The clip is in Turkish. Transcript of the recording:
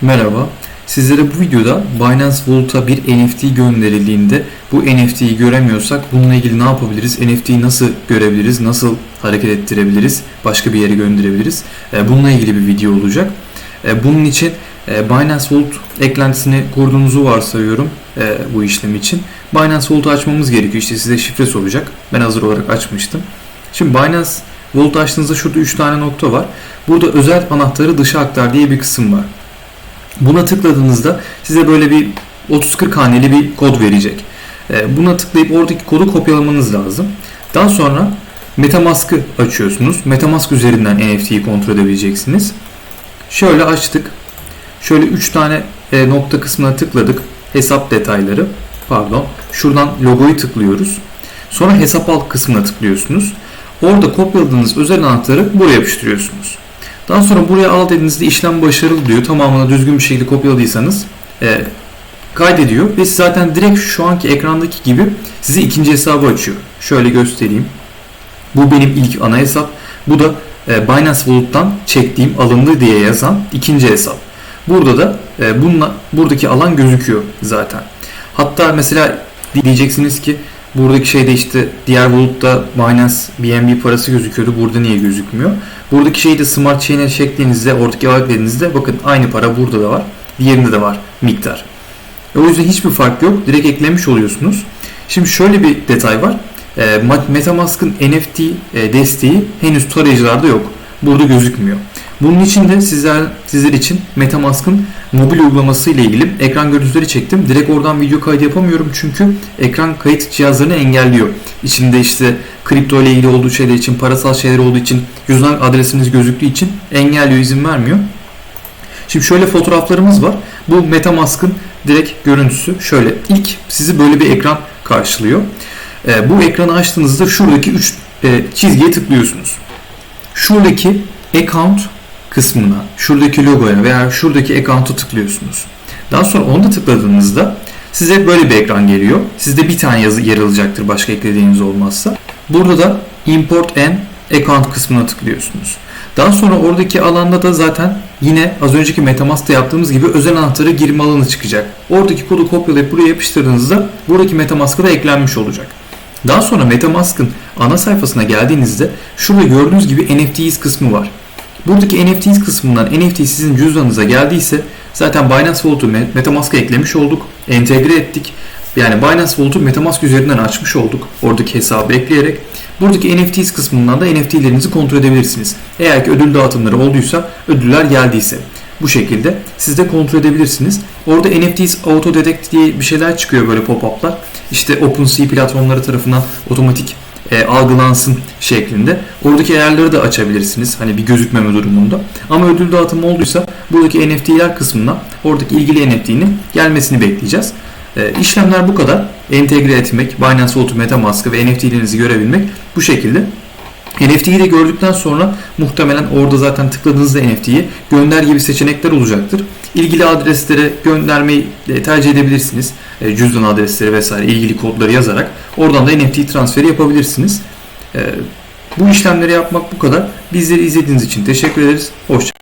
Merhaba. Sizlere bu videoda Binance Vault'a bir NFT gönderildiğinde bu NFT'yi göremiyorsak bununla ilgili ne yapabiliriz? NFT'yi nasıl görebiliriz? Nasıl hareket ettirebiliriz? Başka bir yere gönderebiliriz? E, Bununla ilgili bir video olacak. E, Bunun için e, Binance Vault eklentisini kurduğunuzu varsayıyorum e, bu işlem için. Binance Vault'u açmamız gerekiyor. İşte size şifre soracak. Ben hazır olarak açmıştım. Şimdi Binance Vault açtığınızda şurada 3 tane nokta var. Burada özel anahtarı dışa aktar diye bir kısım var. Buna tıkladığınızda size böyle bir 30-40 haneli bir kod verecek. Ee, Buna tıklayıp oradaki kodu kopyalamanız lazım. Daha sonra Metamask'ı açıyorsunuz. Metamask üzerinden NFT'yi kontrol edebileceksiniz. Şöyle açtık. Şöyle 3 tane e, nokta kısmına tıkladık. Hesap detayları. Pardon. Şuradan logoyu tıklıyoruz. Sonra hesap alt kısmına tıklıyorsunuz. Orada kopyaladığınız özel anahtarı buraya yapıştırıyorsunuz. Daha sonra buraya al dediğinizde işlem başarılı diyor. Tamamını düzgün bir şekilde kopyaladıysanız e, kaydediyor ve zaten direkt şu anki ekrandaki gibi size ikinci hesabı açıyor. Şöyle göstereyim. Bu benim ilk ana hesap. Bu da e, Binance Vault'tan çektiğim alındı diye yazan ikinci hesap. Burada da e, bununla buradaki alan gözüküyor zaten. Hatta mesela diyeceksiniz ki buradaki şeyde işte diğer Vault'ta Binance BNB parası gözüküyordu. Burada niye gözükmüyor? Buradaki şeyi de Smart Chain'e çektiğinizde, oradaki vadetlerinizde bakın aynı para burada da var. Diğerinde de var miktar. E, O yüzden hiçbir fark yok. Direkt eklemiş oluyorsunuz. Şimdi şöyle bir detay var. E, Metamask'ın NFT e, desteği henüz tarayıcılarda yok. Burada gözükmüyor. Bunun için de sizler sizler için Metamask'ın mobil uygulaması ile ilgili ekran görüntüleri çektim. Direkt oradan video kaydı yapamıyorum çünkü ekran kayıt cihazlarını engelliyor. İçinde işte kripto ile ilgili olduğu şeyler için, parasal şeyler olduğu için, cüzdan adresiniz gözüktüğü için engelliyor, izin vermiyor. Şimdi şöyle fotoğraflarımız var. Bu Metamask'ın direkt görüntüsü. Şöyle ilk sizi böyle bir ekran karşılıyor. Ee, bu ekranı açtığınızda şuradaki 3 çizgiye tıklıyorsunuz. Şuradaki account kısmına, şuradaki logoya veya şuradaki account'a tıklıyorsunuz. Daha sonra onu da tıkladığınızda size böyle bir ekran geliyor. Sizde bir tane yazı yer alacaktır başka eklediğiniz olmazsa. Burada da import and account kısmına tıklıyorsunuz. Daha sonra oradaki alanda da zaten yine az önceki Metamask'ta yaptığımız gibi özel anahtarı girme alanı çıkacak. Oradaki kodu kopyalayıp buraya yapıştırdığınızda buradaki Metamask'a da eklenmiş olacak. Daha sonra Metamask'ın ana sayfasına geldiğinizde şurada gördüğünüz gibi NFTs kısmı var. Buradaki NFTs kısmından NFT sizin cüzdanınıza geldiyse zaten Binance Vault'u Metamask'a eklemiş olduk, entegre ettik. Yani Binance Vault'u Metamask üzerinden açmış olduk. Oradaki hesabı ekleyerek. Buradaki NFTs kısmından da NFT'lerinizi kontrol edebilirsiniz. Eğer ki ödül dağıtımları olduysa, ödüller geldiyse. Bu şekilde siz de kontrol edebilirsiniz. Orada NFTs Auto Detect diye bir şeyler çıkıyor böyle pop-up'lar. İşte OpenSea platformları tarafından otomatik e, algılansın şeklinde. Oradaki ayarları da açabilirsiniz. Hani bir gözükmeme durumunda. Ama ödül dağıtımı olduysa buradaki NFT'ler kısmına oradaki ilgili NFT'nin gelmesini bekleyeceğiz. E, işlemler bu kadar. Entegre etmek, Binance Vault, Metamask'ı ve NFT'lerinizi görebilmek bu şekilde. NFT'yi de gördükten sonra muhtemelen orada zaten tıkladığınızda NFT'yi gönder gibi seçenekler olacaktır. İlgili adreslere göndermeyi e, tercih edebilirsiniz. E, Cüzdan adresleri vesaire ilgili kodları yazarak oradan da NFT transferi yapabilirsiniz. E, Bu işlemleri yapmak bu kadar. Bizleri izlediğiniz için teşekkür ederiz. Hoşçakalın.